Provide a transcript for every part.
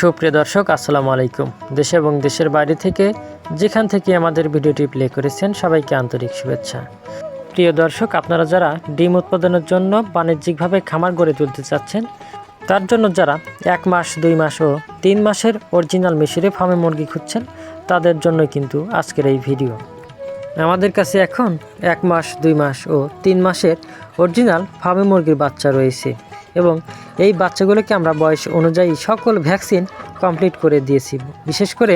সুপ্রিয় দর্শক, আসসালামু আলাইকুম। দেশে এবং দেশের বাইরে থেকে যেখান থেকে আমাদের ভিডিওটি প্লে করেছেন সবাইকে আন্তরিক শুভেচ্ছা। প্রিয় দর্শক, আপনারা যারা ডিম উৎপাদনের জন্য বাণিজ্যিকভাবে খামার গড়ে তুলতে চাচ্ছেন, তার জন্য যারা এক মাস, দুই মাস ও তিন মাসের অরিজিনাল মিশরে ফার্মে মুরগি খুঁজছেন, তাদের জন্য কিন্তু আজকের এই ভিডিও। আমাদের কাছে এখন এক মাস, দুই মাস ও তিন মাসের অরিজিনাল ফার্মে মুরগির বাচ্চা রয়েছে। এবং এই বাচ্চাগুলোকে আমরা বয়স অনুযায়ী সকল ভ্যাকসিন কমপ্লিট করে দিয়েছি। বিশেষ করে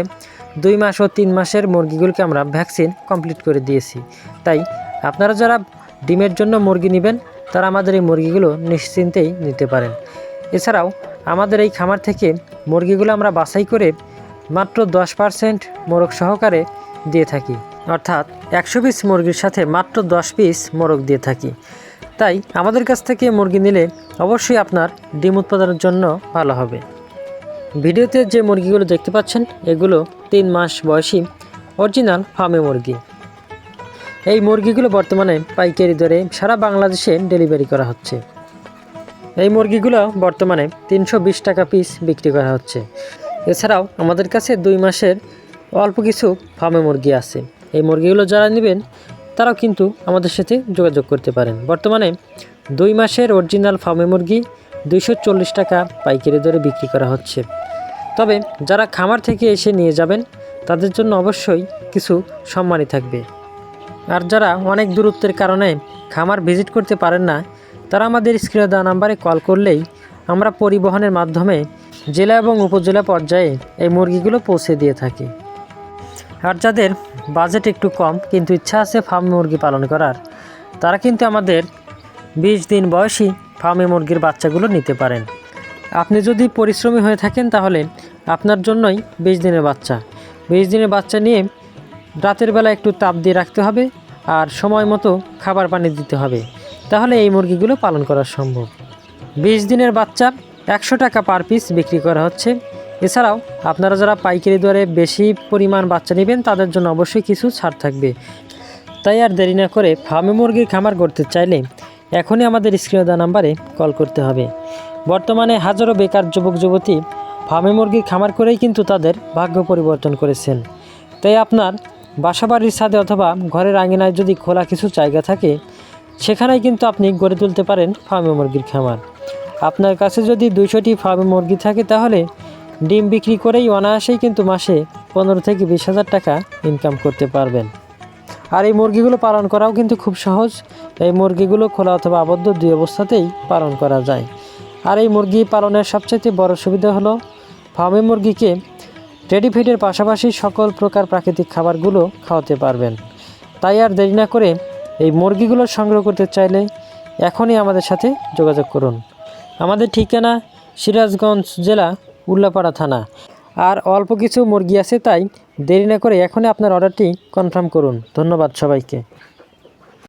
দুই মাস ও তিন মাসের মুরগিগুলোকে আমরা ভ্যাকসিন কমপ্লিট করে দিয়েছি। তাই আপনারা যারা ডিমের জন্য মুরগি নেবেন, তারা আমাদের এই মুরগিগুলো নিশ্চিন্তেই নিতে পারেন। এছাড়াও আমাদের এই খামার থেকে মুরগিগুলো আমরা বাছাই করে মাত্র দশ পার্সেন্ট মোরগ সহকারে দিয়ে থাকি। অর্থাৎ একশো পিস মুরগির সাথে মাত্র দশ পিস মোরগ দিয়ে থাকি। তাই আমাদের কাছ থেকে মুরগি নিলে অবশ্যই আপনার ডিম উৎপাদনের জন্য ভালো হবে। ভিডিওতে যে মুরগিগুলো দেখতে পাচ্ছেন, এগুলো তিন মাস বয়সী অরিজিনাল ফার্মে মুরগি। এই মুরগিগুলো বর্তমানে পাইকারি দরে সারা বাংলাদেশে ডেলিভারি করা হচ্ছে। এই মুরগিগুলো বর্তমানে তিনশো বিশ টাকা পিস বিক্রি করা হচ্ছে। এছাড়াও আমাদের কাছে দুই মাসের অল্প কিছু ফার্মে মুরগি আছে। এই মুরগিগুলো যারা নেবেন তারাও কিন্তু আমাদের সাথে যোগাযোগ করতে পারেন। বর্তমানে দুই মাসের অরিজিনাল ফার্মে মুরগি দুইশো চল্লিশ টাকা পাইকারি দরে বিক্রি করা হচ্ছে। তবে যারা খামার থেকে এসে নিয়ে যাবেন, তাদের জন্য অবশ্যই কিছু সম্মানই থাকবে। আর যারা অনেক দূরত্বের কারণে খামার ভিজিট করতে পারেন না, তারা আমাদের স্ক্রিনে দেওয়া নাম্বারে কল করলেই আমরা পরিবহনের মাধ্যমে জেলা এবং উপজেলা পর্যায়ে এই মুরগিগুলো পৌঁছে দিয়ে থাকি। আর যাদের বাজেট একটু কম, কিন্তু ইচ্ছা আছে ফার্ম মুরগি পালন করার, তারা কিন্তু আমাদের বিশ দিন বয়সী ফার্মে মুরগির বাচ্চাগুলো নিতে পারেন। আপনি যদি পরিশ্রমী হয়ে থাকেন, তাহলে আপনার জন্যই বিশ দিনের বাচ্চা। বিশ দিনের বাচ্চা নিয়ে রাতের বেলা একটু তাপ দিয়ে রাখতে হবে আর সময় মতো খাবার পানি দিতে হবে। তাহলে এই মুরগিগুলো পালন করা সম্ভব। বিশ দিনের বাচ্চা একশো টাকা পার পিস বিক্রি করা হচ্ছে। এছাড়াও আপনারা যারা পাইকারি দরে বেশি পরিমাণ বাচ্চা নেবেন, তাদের জন্য অবশ্যই কিছু ছাড় থাকবে। তাই আর দেরি না করে ফার্মে মুরগির খামার করতে চাইলে এখনই আমাদের স্ক্রিনে দেওয়া নাম্বারে কল করতে হবে। বর্তমানে হাজারো বেকার যুবক, যুবতী ফার্মে মুরগির খামার করেই কিন্তু তাদের ভাগ্য পরিবর্তন করেছেন। তাই আপনার বাসাবাড়ির ছাদে অথবা ঘরের আঙিনায় যদি খোলা কিছু জায়গা থাকে, সেখানেই কিন্তু আপনি গড়ে তুলতে পারেন ফার্মে মুরগির খামার। আপনার কাছে যদি দুইশোটি ফার্মে মুরগি থাকে, তাহলে ডিম বিক্রি করেই অনায়াসেই কিন্তু মাসে পনেরো থেকে বিশ হাজার টাকা ইনকাম করতে পারবেন। আর এই মুরগিগুলো পালন করাও কিন্তু খুব সহজ। এই মুরগিগুলো খোলা অথবা আবদ্ধ দুই অবস্থাতেই পালন করা যায়। আর এই মুরগি পালনের সবচেয়ে বড় সুবিধা হলো, ফার্মে মুরগিকে রেডি ফিডের পাশাপাশি সকল প্রকার প্রাকৃতিক খাবারগুলো খাওয়াতে পারবেন। তাই আর দেরি না করে এই মুরগিগুলো সংগ্রহ করতে চাইলে এখনই আমাদের সাথে যোগাযোগ করুন। আমাদের ঠিকানা সিরাজগঞ্জ জেলা উল্লাপাড়া থানা। আর অল্প কিছু মুরগি আছে তাই দেরি না করে এখনই আপনার অর্ডারটি কনফার্ম করুন। ধন্যবাদ সবাইকে।